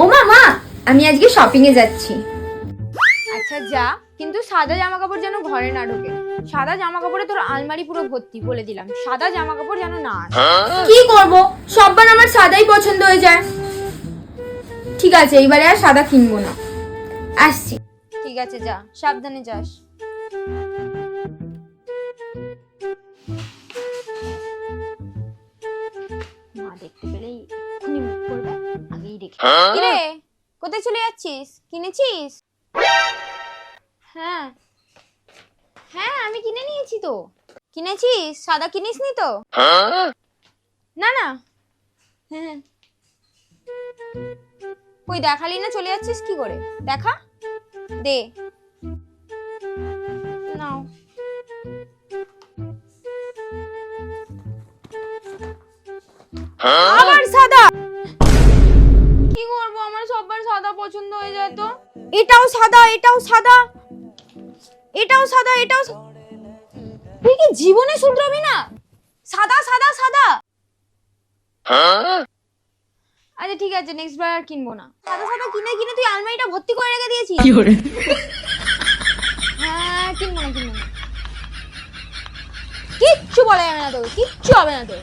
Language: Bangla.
ও মা মা আমি আজকে শপিং এ যাচ্ছি। আচ্ছা যা। কিন্তু সাদা জামা কাপড় যেন ঘরে না ঢোকে। সাদা জামা কাপড়ে তোর আলমারি পুরো ভর্তি বলে দিলাম। সাদা জামা কাপড় যেন না আসে। কি করব? সববার আমার সাদাই পছন্দ হয়ে যায়। ঠিক আছে এইবারে আর সাদা কিনবো না। আসছি। ঠিক আছে যা। সাবধানে যাস। মা দেখতে পেলেই এক্ষুনি মুখ করবে। আগেই রেখে কিরে কোথায় চলে যাচ্ছিস? কিনেছিস? হ্যাঁ। হ্যাঁ আমি কিনে নিয়েছি তো। কিনেছিস? সাদা কিনিসনি তো? না না। হ্যাঁ কই দেখালি না চলে যাচ্ছিস কি করে? দেখা। দে। নাও। আবার সাদা! হয়ে যায় তো? এটাও সাদা এটাও সাদা। এটাও সাদা এটাও তুই কি জীবনে শুধরাবি না? সাদা সাদা সাদা। আচ্ছা ঠিক আছে নেক্সট বার আর কিনবো না। সাদা সাদা কিনে কিনে তুই আলমারিটা ভর্তি করে রেখে দিয়েছিস? করে? হ্যাঁ কিনবো না কিনবো না। কিচ্ছু বলা যাবে না তোকে কিচ্ছু হবে না তোর